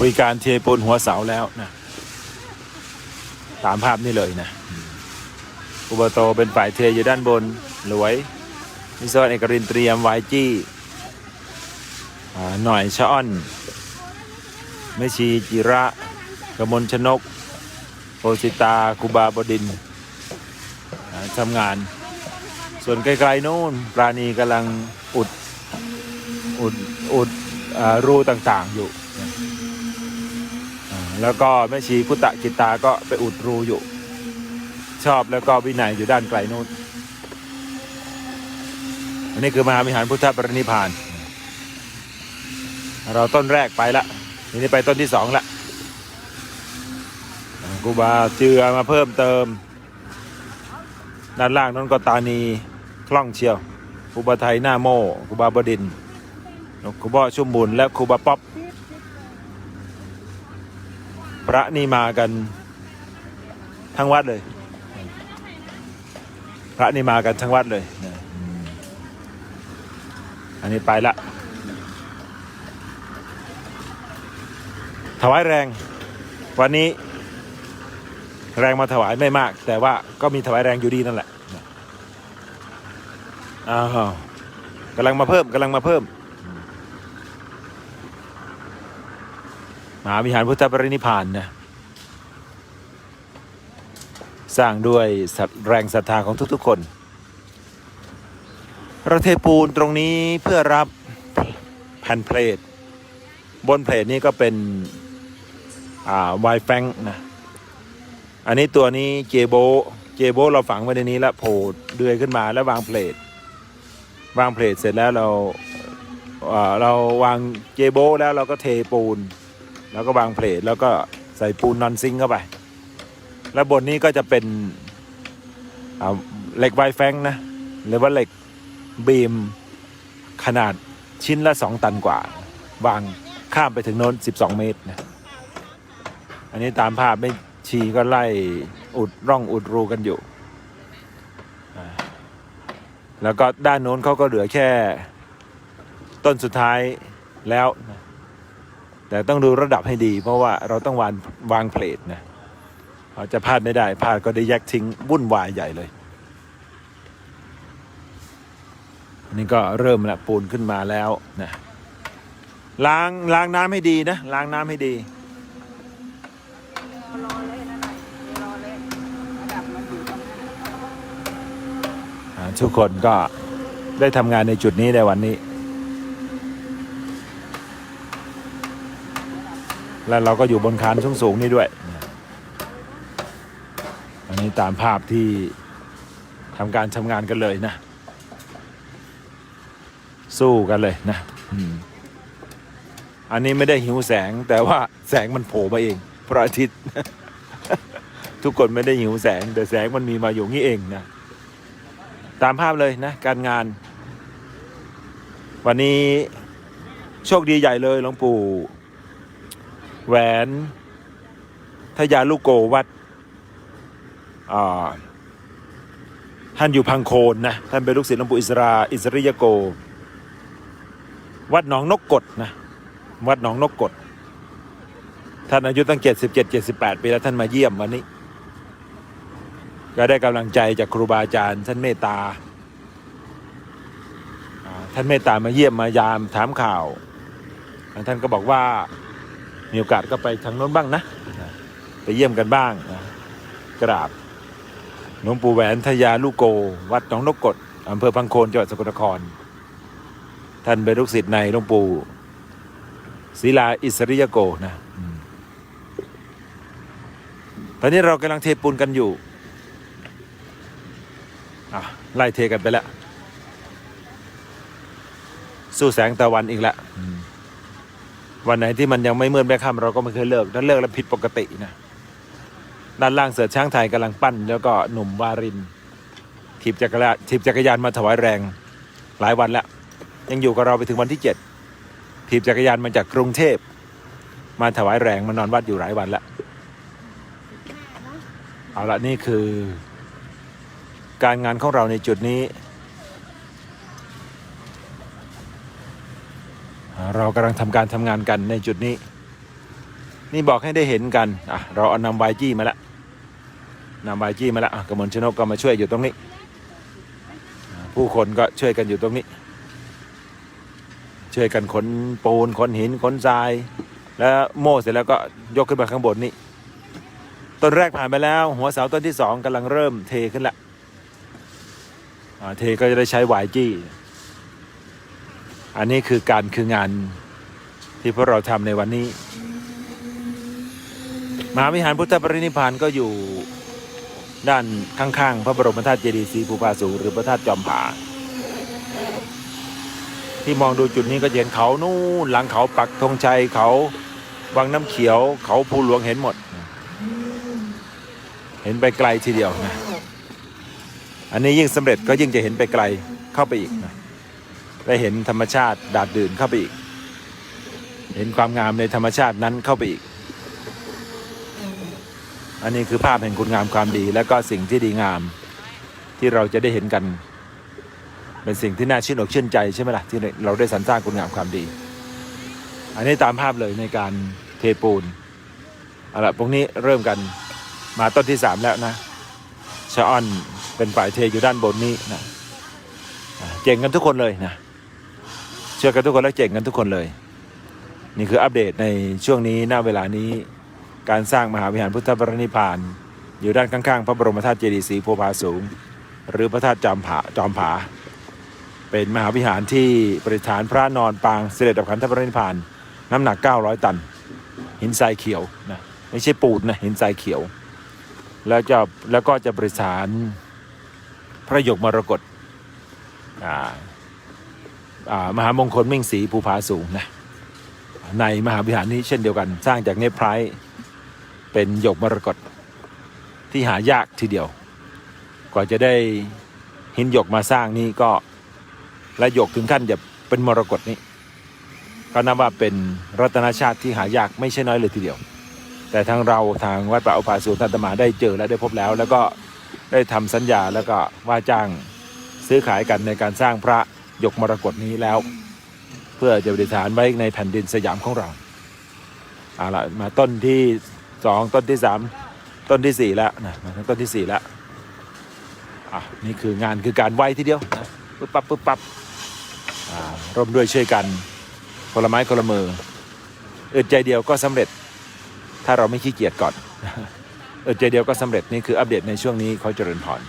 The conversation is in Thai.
บริการเทปูนหัวเสาแล้วนะตามภาพนี่เลยนะอุบโตเป็นฝ่ายเทอยู่ด้านบนหลวยมิสวรเอกรินเตรียมไวจี้หน่อยชะอ้อนแม่ชีจิระกมลชนกโอสิตาคุบาบดินทำงาน ส่วนไกลๆนู่นปราณีกำลังอุด อุด อุดอรูต่างๆอยู่ แล้วก็แม่ชีพุตตะกิตาก็ไปอุดรูอยู่ ชอบแล้วก็วินัยอยู่ด้านไกลนู้นอันนี้คือมหาวิหารพุทธปรินิพาน เราต้นแรกไปละทีนี้ไปต้นที่สองละอ่าครูบาเจือมาเพิ่มเติม ด้านล่างนั้นก็ตานีคล่องเชียวครูบาไทยหน้าโมครูบาบดินครูบาชุ่มบุญและครูบาป๊อป พระนี่มากันทั้งวัดเลย พระนี่มากันทั้งวัดเลยอันนี้ไปละถวายแรง วันนี้ แรงมาถวายไม่มาก แต่ว่าก็มีถวายแรงอยู่ดีนั่นแหละอ้าวกำลังมาเพิ่มกำลังมาเพิ่ม มหาวิหารพุทธปรินิพานนะสร้างด้วยแรงศรัทธาของทุกๆคน เราเทปูนตรงนี้เพื่อรับแผ่นเพลทบนเพลทนี้ก็เป็นอ่าไวแฟงนะ อันนี้ตัวนี้เจโบ เจโบเราฝังไว้ในนี้แล้วโผล่เดือยขึ้นมาแล้ววางเพลทวางเพลทเสร็จแล้วเราอ่อเราวางเจโบแล้วเราก็เทปูน แล้วก็วางเพลทแล้วก็ใส่ปูนนอนซิงเข้าไป แล้วบนนี้ก็จะเป็นเหล็กไวแฟงนะหรือว่าเหล็กบีมขนาดชิ้นละ 2 ตันกว่า วางข้ามไปถึงโน้น 12 เมตรนะอันนี้ตามภาพไม่ชีก็ไล่อุดร่องอุดรูกันอยู่ แล้วก็ด้านโน้นเขาก็เหลือแค่ต้นสุดท้ายแล้วนะ แต่ต้องดูระดับให้ดี เพราะว่าเราต้องวางวางเพลทนะเราจะพลาดไม่ได้พลาดก็ได้แยกทิ้งวุ่นวายใหญ่เลยนนี่ก็เริ่มละปูนขึ้นมาแล้วนะล้างล้างน้ำให้ดีนะล้างน้ำให้ดีทุกคนก็ได้ทำงานในจุดนี้ในวันนี้ แล้วเราก็อยู่บนคานสูงสูงๆนี่ด้วย อันนี้ตามภาพที่ทำการทำงานกันเลยนะ สู้กันเลยนะอันนี้ไม่ได้หิวแสงแต่ว่าแสงมันโผล่มาเองพระอาทิตย์ ทุกคนไม่ได้หิวแสง แต่แสงมันมีมาอยู่งี้เองนะตามภาพเลยนะ การงาน วันนี้โชคดีใหญ่เลยหลวงปู่ แหวนทยาลูกโกวัดท่านอยู่พังโคนนะ ท่านเป็นลูกศิษย์หลวงปู่อิสราอิสริยโก วัดหนองนกกดนะ วัดหนองนกกด ท่านอายุตั้งเจ็ดสิบเจ็ดเจ็ดสิบแปดปีแล้วท่านมาเยี่ยมวันนี้ ก็ได้กำลังใจจากครูบาอาจารย์ท่านเมตตาอ่าท่านเมตตามาเยี่ยมมายามถามข่าว ท่านก็บอกว่า มีโอกาสก็ไปทางโน้นบ้างนะไปเยี่ยมกันบ้างนะกราบหลวงปู่แหวนทยาลูกโก วัดหนองนกกดอำเภอพังโคนจังหวัดสกลนคร ท่านเป็นลูกศิษย์ในหลวงปู่ศิลาอิสริยโกนะตอนนี้เรากำลังเทปูนกันอยู่อะไล่เทกันไปแล้ว สู้แสงตะวันอีกแล้ว วันไหนที่มันยังไม่มืดไม่ค่ำเราก็ไม่เคยเลิก ถ้าเลิกแล้วผิดปกตินะ ด้านล่างเสือช้างไทยกำลังปั้น แล้วก็หนุ่มวารินถีบจักรยานถีบจักรยานมาถวายแรง หลายวันแล้ว ยังอยู่กับเราไปถึงวันที่เจ็ดถีบจักรยานมาจากกรุงเทพ มาถวายแรงมานอนวัดอยู่หลายวันแล้วเอาละนี่คือ การงานของเราในจุดนี้ เรากำลังทำการทำงานกันในจุดนี้ นี่บอกให้ได้เห็นกันอะเราเอานำวายจี้มาแล้วนำวายจี้มาแล้วอะกมลชนกก็มาช่วยอยู่ตรงนี้ ผู้คนก็ช่วยกันอยู่ตรงนี้ ช่วยกันขนปูนขนหินขนทราย แล้วโม่เสร็จแล้วก็ยกขึ้นมาข้างบนนี่ต้นแรกผ่านไปแล้ว หัวเสาต้นที่สองกำลังเริ่มเทขึ้นละเทก็จะได้ใช้วายจี้ อันนี้คือการคืองานที่พวกเราทำในวันนี้ มหาวิหารพุทธปรินิพานก็อยู่ด้านข้างๆ พระบรมธาตุเจดีย์ศรีภูพาสูงหรือพระธาตุจอมผา ที่มองดูจุดนี้ก็เห็นเขานู่นหลังเขาปักธงชัยเขาวังน้ำเขียว เขาภูหลวงเห็นหมด เห็นไปไกลทีเดียวนะอันนี้ยิ่งสำเร็จก็ยิ่งจะเห็นไปไกลเข้าไปอีกนะ ได้เห็นธรรมชาติดาดดื่นเข้าไปอีก เห็นความงามในธรรมชาตินั้นเข้าไปอีก อันนี้คือภาพแห่งคุณงามความดี และก็สิ่งที่ดีงามที่เราจะได้เห็นกัน เป็นสิ่งที่น่าชื่นอกชื่นใจใช่ไหมล่ะที่เราได้สรรสร้างคุณงามความดี อันนี้ตามภาพเลยในการเทปูนเอาละพวกนี้เริ่มกันมาต้นที่สามแล้วนะชะอ้อนเป็นฝ่ายเทอยู่ด้านบนนี้นะเจ๋งกันทุกคนเลยนะ เชื่อกันทุกคนและเจ๋งกันทุกคนเลย นี่คืออัปเดตในช่วงนี้หน้าเวลานี้ การสร้างมหาวิหารพุทธปรินิพาน อยู่ด้านข้างๆ พระบรมธาตุเจดีย์ศรีโพธิ์ผาสูง หรือพระธาตุจอมผาจอมผา เป็นมหาวิหารที่ประดิษฐานพระนอนปางเสด็จดับขันธปรินิพาน น้ำหนัก 900 ตัน หินทรายเขียวนะไม่ใช่ปูนนะหินทรายเขียว แล้วจะแล้วก็จะประดิษฐานพระยกมรกตอ่า มหามงคลมิ่งสีภูผาสูงนะในมหาวิหารนี้เช่นเดียวกัน สร้างจากเนปไพร์เป็นหยกมรกตที่หายากทีเดียว กว่าจะได้หินหยกมาสร้างนี่ก็และหยกถึงขั้นจะเป็นมรกตนี่ก็นับว่าเป็นรัตนชาติที่หายากไม่ใช่น้อยเลยทีเดียว แต่ทางเราทางวัดป่าอุปาสูนทันตมาได้เจอและได้พบแล้ว แล้วก็ได้ทำสัญญาแล้วก็ว่าจ้างซื้อขายกันในการสร้างพระ ยกมรกตนี้แล้ว เพื่อจะประดิษฐานไว้ในแผ่นดินสยามของเราเอาละมาต้นที่สองต้นที่สามต้นที่สี่แล้วนะมาถึงต้นที่สี่แล้วอะนี่คืองานคือการไหวทีเดียวนะปึ๊บปั๊บปึ๊บปั๊บอ่าร่วมด้วยช่วยกันคนละไม้คนละมืออึดใจเดียวก็สำเร็จ ถ้าเราไม่ขี้เกียจก่อนเออใจเดียวก็สำเร็จนี่คืออัปเดตในช่วงนี้เขาเจริญพร